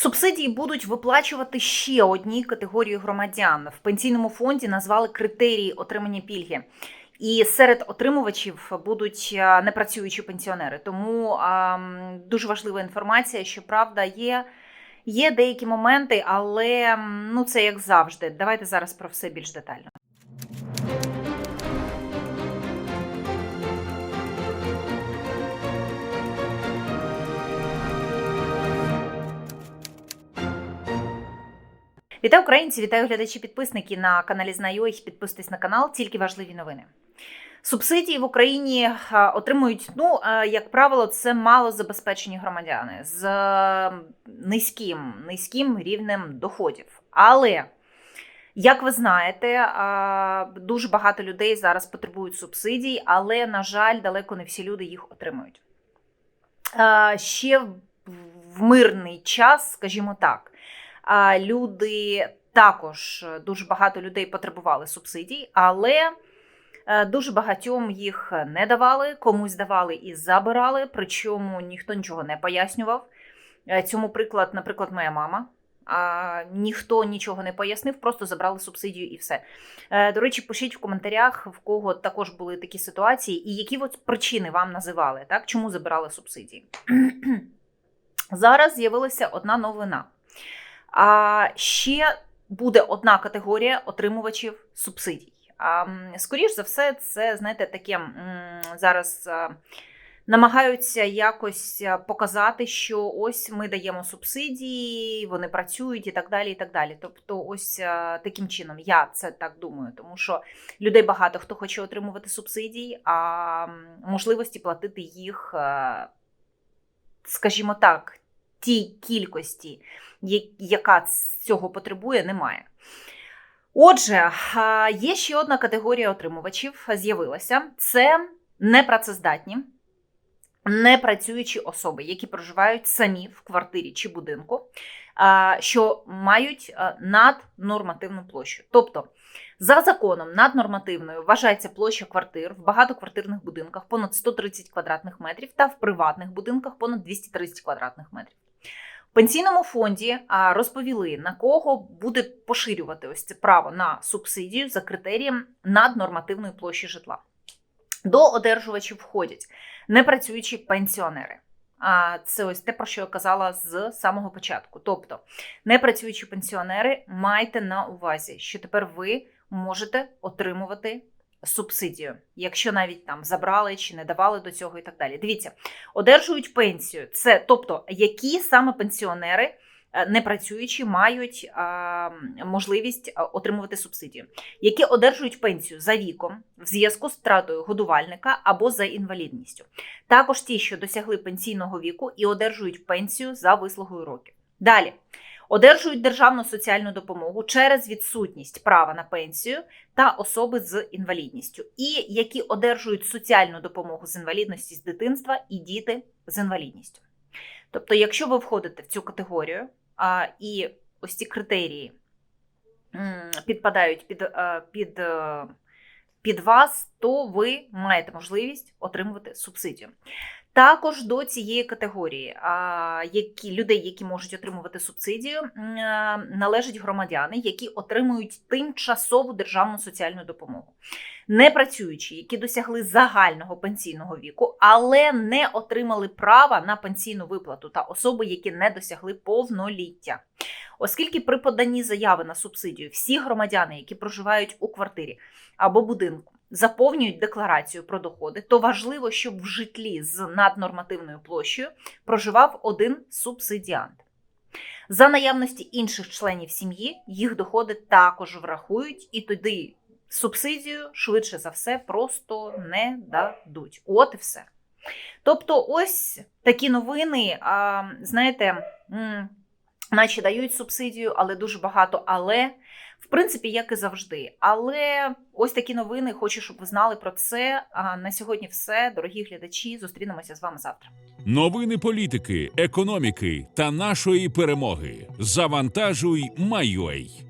Субсидії будуть виплачувати ще одній категорії громадян. В пенсійному фонді назвали критерії отримання пільги. І серед отримувачів будуть а, непрацюючі пенсіонери. Тому а, дуже важлива інформація, що правда є. Є деякі моменти, але ну це як завжди. Давайте зараз про все більш детально. Вітаю українці, вітаю глядачі підписники на каналі Знайой. Підписуйтесь на канал, тільки важливі новини. Субсидії в Україні е, отримують, ну е, як правило, це малозабезпечені громадяни з е, низьким, низьким рівнем доходів. Але як ви знаєте, дуже багато людей зараз потребують субсидій, але на жаль, далеко не всі люди їх отримують. Ще в- мирний час, скажімо так, люди також е, дуже багато людей потребували субсидій, але е, дуже багатьом їх не давали, комусь давали і забирали. Причому ніхто нічого не пояснював. Е, Цьому приклад, наприклад, моя мама. А, ніхто нічого не пояснив, просто забрали субсидію і все. До речі, пишіть в коментарях, в кого також були такі ситуації, і які от причини вам називали, так? чому забирали субсидії. Зараз з'явилася одна новина. А ще буде одна категорія отримувачів субсидій. А, скоріш за все, це, знаєте, таке зараз намагаються якось показати, що ось ми даємо субсидії, вони працюють і так далі. і так далі. Тобто, ось таким чином я це так думаю, тому що людей багато хто хоче отримувати субсидії, а можливості платити їх, скажімо так, тій кількості, яка цього потребує, немає. Отже, є ще одна категорія отримувачів з'явилася: це непрацездатні, непрацюючі особи, які проживають самі в квартирі чи будинку, що мають наднормативну площу. Тобто, за законом наднормативною вважається площа квартир в багатоквартирних будинках понад 130 квадратних метрів та в приватних будинках понад 230 квадратних метрів. В пенсійному фонді розповіли, на кого буде поширювати ось це право на субсидію за критерієм наднормативної площі житла. До одержувачів входять непрацюючі пенсіонери. А це ось те, про що я казала з самого початку. Тобто, непрацюючі пенсіонери, майте на увазі, що тепер ви можете отримувати субсидію, якщо навіть там забрали чи не давали до цього і так далі. Дивіться, одержують пенсію. Це тобто, які саме пенсіонери. е, Не працюючі мають а, можливість отримувати субсидію, які одержують пенсію за віком в зв'язку з втратою годувальника або за інвалідністю. Також ті, що досягли пенсійного віку і одержують пенсію за вислугою років. Далі одержують державну соціальну допомогу через відсутність права на пенсію та особи з інвалідністю, і які одержують соціальну допомогу з інвалідності з дитинства і діти з інвалідністю. Тобто, якщо ви входите в цю категорію а, і ось ці критерії підпадають під, е, під, е, під вас, то ви маєте можливість отримувати субсидію. Також до цієї категорії які, людей, які можуть отримувати субсидію, а, належать громадяни, які отримують тимчасову державну соціальну допомогу. Непрацюючі, які досягли загального пенсійного віку, але не отримали права на пенсійну виплату, та особи, які не досягли повноліття. Оскільки при поданні заяви на субсидію всі громадяни, які проживають у квартирі або будинку, заповнюють декларацію про доходи, то важливо, щоб в житлі з наднормативною площею проживав один субсидіант. За наявності інших членів сім'ї їх доходи також врахують, і тоді субсидію швидше за все просто не дадуть. От і все. Тобто, ось такі новини, знаєте, наче дають субсидію, але дуже багато але. В принципі, як і завжди. Але ось такі новини. Хочу, щоб ви знали про це. А на сьогодні все, дорогі глядачі. Зустрінемося з вами завтра. Новини політики, економіки та нашої перемоги. Завантажуй, Майой.